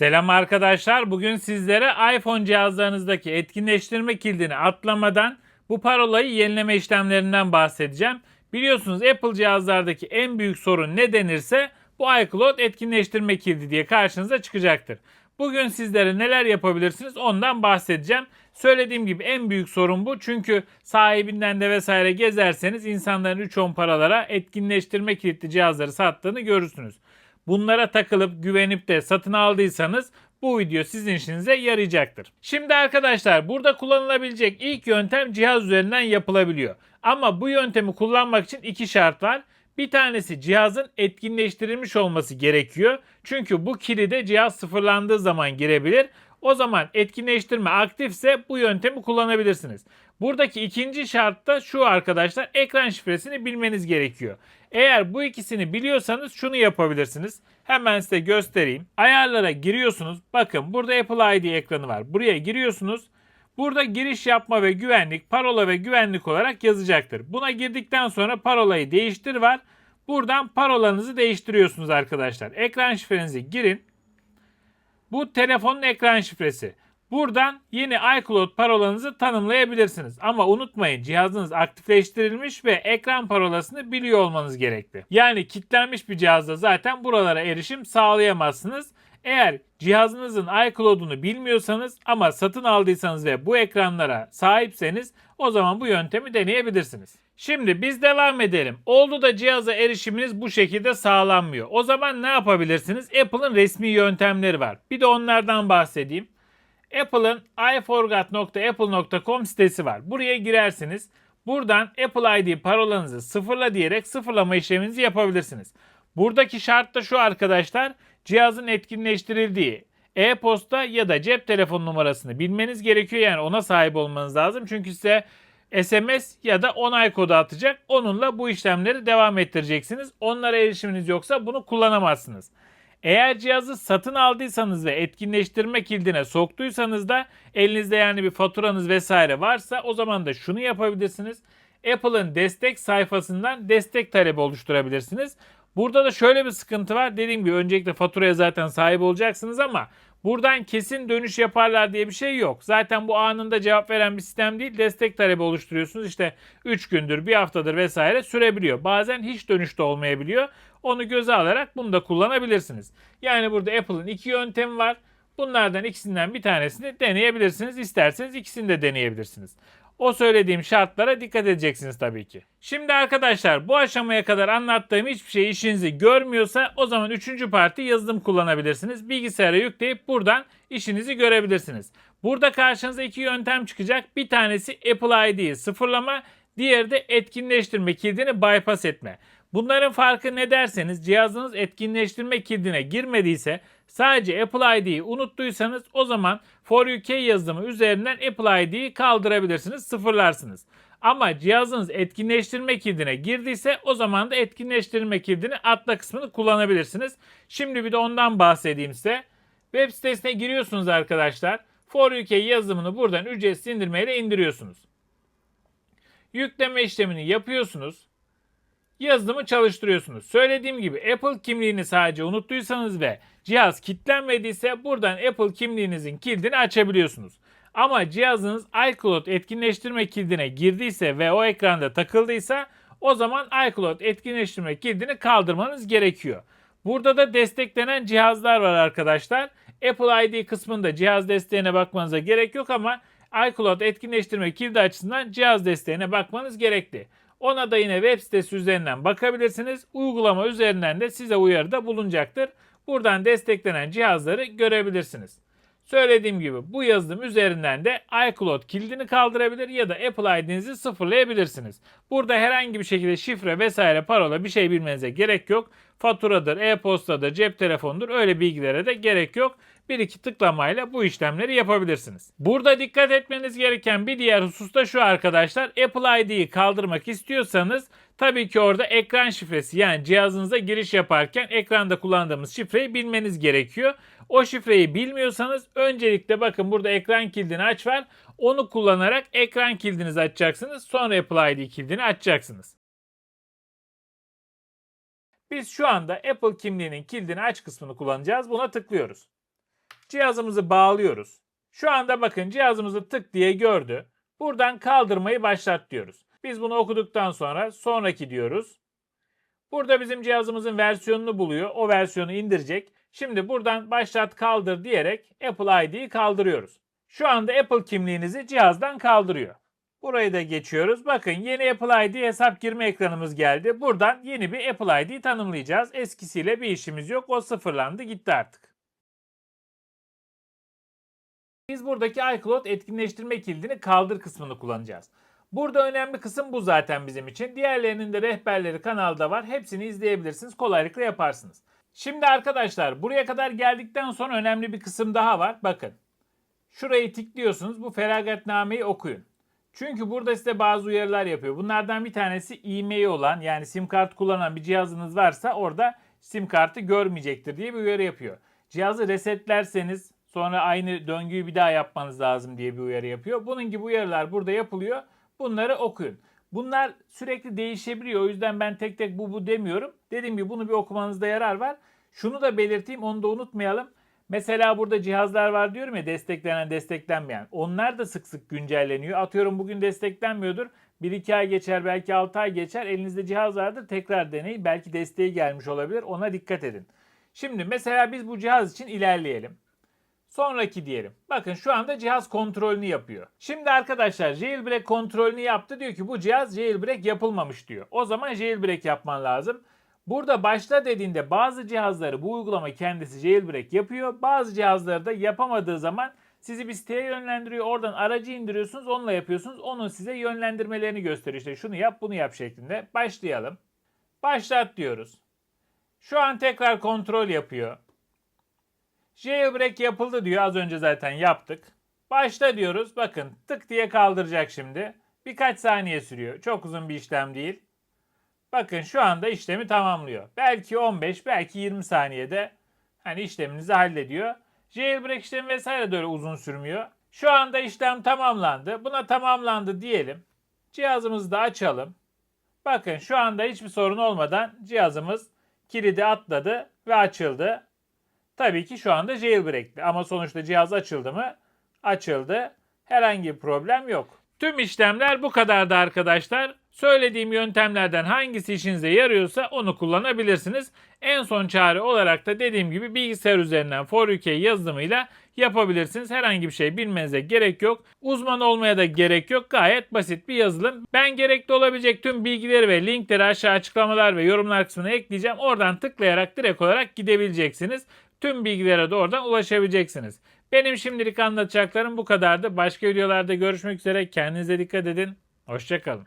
Selam arkadaşlar. Bugün sizlere iPhone cihazlarınızdaki etkinleştirme kilidini atlamadan bu parolayı yenileme işlemlerinden bahsedeceğim. Biliyorsunuz Apple cihazlardaki en büyük sorun ne denirse bu iCloud etkinleştirme kilidi diye karşınıza çıkacaktır. Bugün sizlere neler yapabilirsiniz ondan bahsedeceğim. Söylediğim gibi en büyük sorun bu. Çünkü sahibinden de vesaire gezerseniz insanların 3-10 paralara etkinleştirme kilitli cihazları sattığını görürsünüz. Bunlara takılıp güvenip de satın aldıysanız bu video sizin işinize yarayacaktır. Şimdi arkadaşlar burada kullanılabilecek ilk yöntem cihaz üzerinden yapılabiliyor. Ama bu yöntemi kullanmak için iki şart var. Bir tanesi cihazın etkinleştirilmiş olması gerekiyor. Çünkü bu kilide cihaz sıfırlandığı zaman girebilir. O zaman etkinleştirme aktifse bu yöntemi kullanabilirsiniz. Buradaki ikinci şart da şu arkadaşlar ekran şifresini bilmeniz gerekiyor. Eğer bu ikisini biliyorsanız şunu yapabilirsiniz. Hemen size göstereyim. Ayarlara giriyorsunuz. Bakın burada Apple ID ekranı var. Buraya giriyorsunuz. Burada giriş yapma ve güvenlik, parola ve güvenlik olarak yazacaktır. Buna girdikten sonra parolayı değiştir var. Buradan parolanızı değiştiriyorsunuz arkadaşlar. Ekran şifrenizi girin. Bu telefonun ekran şifresi. Buradan yeni iCloud parolanızı tanımlayabilirsiniz. Ama unutmayın cihazınız aktifleştirilmiş ve ekran parolasını biliyor olmanız gerekli. Yani kilitlenmiş bir cihazda zaten buralara erişim sağlayamazsınız. Eğer cihazınızın iCloud'unu bilmiyorsanız ama satın aldıysanız ve bu ekranlara sahipseniz o zaman bu yöntemi deneyebilirsiniz. Şimdi biz devam edelim. Oldu da cihaza erişiminiz bu şekilde sağlanmıyor. O zaman ne yapabilirsiniz? Apple'ın resmi yöntemleri var. Bir de onlardan bahsedeyim. Apple'ın iforgot.apple.com sitesi var. Buraya girersiniz. Buradan Apple ID parolanızı sıfırla diyerek sıfırlama işleminizi yapabilirsiniz. Buradaki şart da şu arkadaşlar. Cihazın etkinleştirildiği e-posta ya da cep telefon numarasını bilmeniz gerekiyor. Yani ona sahip olmanız lazım. Çünkü size SMS ya da onay kodu atacak. Onunla bu işlemleri devam ettireceksiniz. Onlara erişiminiz yoksa bunu kullanamazsınız. Eğer cihazı satın aldıysanız ve etkinleştirme kilidine soktuysanız da elinizde yani bir faturanız vesaire varsa o zaman da şunu yapabilirsiniz. Apple'ın destek sayfasından destek talebi oluşturabilirsiniz. Burada da şöyle bir sıkıntı var. Dediğim gibi öncelikle faturaya zaten sahip olacaksınız ama buradan kesin dönüş yaparlar diye bir şey yok. Zaten bu anında cevap veren bir sistem değil. Destek talebi oluşturuyorsunuz. İşte 3 gündür, 1 haftadır vesaire sürebiliyor. Bazen hiç dönüş de olmayabiliyor. Onu göze alarak bunu da kullanabilirsiniz. Yani burada Apple'ın iki yöntemi var. Bunlardan ikisinden bir tanesini deneyebilirsiniz. İsterseniz ikisini de deneyebilirsiniz. O söylediğim şartlara dikkat edeceksiniz tabii ki. Şimdi arkadaşlar bu aşamaya kadar anlattığım hiçbir şey işinizi görmüyorsa o zaman üçüncü parti yazılım kullanabilirsiniz. Bilgisayara yükleyip buradan işinizi görebilirsiniz. Burada karşınıza iki yöntem çıkacak. Bir tanesi Apple ID'yi sıfırlama, diğeri de etkinleştirme kilidini bypass etme. Bunların farkı ne derseniz cihazınız etkinleştirme kilidine girmediyse sadece Apple ID'yi unuttuysanız o zaman For UK yazılımı üzerinden Apple ID'yi kaldırabilirsiniz, sıfırlarsınız. Ama cihazınız etkinleştirme kilidine girdiyse o zaman da etkinleştirme kilidini atla kısmını kullanabilirsiniz. Şimdi bir de ondan bahsedeyim size. Web sitesine giriyorsunuz arkadaşlar. For UK yazılımını buradan ücretsiz indirmeyle indiriyorsunuz. Yükleme işlemini yapıyorsunuz yazılımı çalıştırıyorsunuz. Söylediğim gibi Apple kimliğini sadece unuttuysanız ve cihaz kilitlenmediyse buradan Apple kimliğinizin kilidini açabiliyorsunuz. Ama cihazınız iCloud etkinleştirme kilidine girdiyse ve o ekranda takıldıysa o zaman iCloud etkinleştirme kilidini kaldırmanız gerekiyor. Burada da desteklenen cihazlar var arkadaşlar. Apple ID kısmında cihaz desteğine bakmanıza gerek yok ama iCloud etkinleştirme kilidi açısından cihaz desteğine bakmanız gerekli. Ona da yine web sitesi üzerinden bakabilirsiniz. Uygulama üzerinden de size uyarıda bulunacaktır. Buradan desteklenen cihazları görebilirsiniz. Söylediğim gibi bu yazılım üzerinden de iCloud kilidini kaldırabilir ya da Apple ID'nizi sıfırlayabilirsiniz. Burada herhangi bir şekilde şifre vesaire parola bir şey bilmenize gerek yok. Faturadır, e-postadır, cep telefonudur öyle bilgilere de gerek yok. Bir iki tıklamayla bu işlemleri yapabilirsiniz. Burada dikkat etmeniz gereken bir diğer husus da şu arkadaşlar. Apple ID'yi kaldırmak istiyorsanız tabii ki orada ekran şifresi yani cihazınıza giriş yaparken ekranda kullandığımız şifreyi bilmeniz gerekiyor. O şifreyi bilmiyorsanız öncelikle bakın burada ekran kilidini aç var. Onu kullanarak ekran kilidinizi açacaksınız. Sonra Apple ID kilidini açacaksınız. Biz şu anda Apple kimliğinin kilidini aç kısmını kullanacağız. Buna tıklıyoruz. Cihazımızı bağlıyoruz. Şu anda bakın cihazımızı tık diye gördü. Buradan kaldırmayı başlat diyoruz. Biz bunu okuduktan sonra sonraki diyoruz. Burada bizim cihazımızın versiyonunu buluyor. O versiyonu indirecek. Şimdi buradan başlat kaldır diyerek Apple ID'yi kaldırıyoruz. Şu anda Apple kimliğinizi cihazdan kaldırıyor. Burayı da geçiyoruz. Bakın yeni Apple ID hesap girme ekranımız geldi. Buradan yeni bir Apple ID tanımlayacağız. Eskisiyle bir işimiz yok. O sıfırlandı gitti artık. Biz buradaki iCloud etkinleştirme kilidini kaldır kısmını kullanacağız. Burada önemli kısım bu zaten bizim için. Diğerlerinin de rehberleri kanalda var. Hepsini izleyebilirsiniz. Kolaylıkla yaparsınız. Şimdi arkadaşlar buraya kadar geldikten sonra önemli bir kısım daha var. Bakın. Şurayı tıklıyorsunuz. Bu feragatnameyi okuyun. Çünkü burada size bazı uyarılar yapıyor. Bunlardan bir tanesi e-mail olan yani sim kart kullanan bir cihazınız varsa orada sim kartı görmeyecektir diye bir uyarı yapıyor. Cihazı resetlerseniz sonra aynı döngüyü bir daha yapmanız lazım diye bir uyarı yapıyor. Bunun gibi uyarılar burada yapılıyor. Bunları okuyun. Bunlar sürekli değişebiliyor. O yüzden ben tek tek bu bu demiyorum. Dediğim gibi bunu bir okumanızda yarar var. Şunu da belirteyim onu da unutmayalım. Mesela burada cihazlar var diyorum ya desteklenen desteklenmeyen. Onlar da sık sık güncelleniyor. Atıyorum bugün desteklenmiyordur. 1-2 ay geçer belki 6 ay geçer. Elinizde cihaz vardır tekrar deneyin. Belki desteği gelmiş olabilir. Ona dikkat edin. Şimdi mesela biz bu cihaz için ilerleyelim. Sonraki diyelim. Bakın şu anda cihaz kontrolünü yapıyor. Şimdi arkadaşlar jailbreak kontrolünü yaptı. Diyor ki bu cihaz jailbreak yapılmamış diyor. O zaman jailbreak yapman lazım. Burada başla dediğinde bazı cihazları bu uygulama kendisi jailbreak yapıyor. Bazı cihazları da yapamadığı zaman sizi bir siteye yönlendiriyor. Oradan aracı indiriyorsunuz. Onunla yapıyorsunuz. Onun size yönlendirmelerini gösteriyor. İşte şunu yap bunu yap şeklinde. Başlayalım. Başlat diyoruz. Şu an tekrar kontrol yapıyor. Jailbreak yapıldı diyor. Az önce zaten yaptık. Başla diyoruz. Bakın tık diye kaldıracak şimdi. Birkaç saniye sürüyor. Çok uzun bir işlem değil. Bakın şu anda işlemi tamamlıyor. Belki 15, belki 20 saniyede hani işleminizi hallediyor. Jailbreak işlemi vesaire de öyle uzun sürmüyor. Şu anda işlem tamamlandı. Buna tamamlandı diyelim. Cihazımızı da açalım. Bakın şu anda hiçbir sorun olmadan cihazımız kilidi atladı ve açıldı. Tabii ki şu anda jailbreak'li ama sonuçta cihaz açıldı mı? Açıldı. Herhangi bir problem yok. Tüm işlemler bu kadardı arkadaşlar. Söylediğim yöntemlerden hangisi işinize yarıyorsa onu kullanabilirsiniz. En son çare olarak da dediğim gibi bilgisayar üzerinden For UK yazılımıyla yapabilirsiniz. Herhangi bir şey bilmenize gerek yok. Uzman olmaya da gerek yok. Gayet basit bir yazılım. Ben gerekli olabilecek tüm bilgileri ve linkleri aşağı açıklamalar ve yorumlar kısmına ekleyeceğim. Oradan tıklayarak direkt olarak gidebileceksiniz. Tüm bilgilere de oradan ulaşabileceksiniz. Benim şimdilik anlatacaklarım bu kadardı. Başka videolarda görüşmek üzere. Kendinize dikkat edin. Hoşçakalın.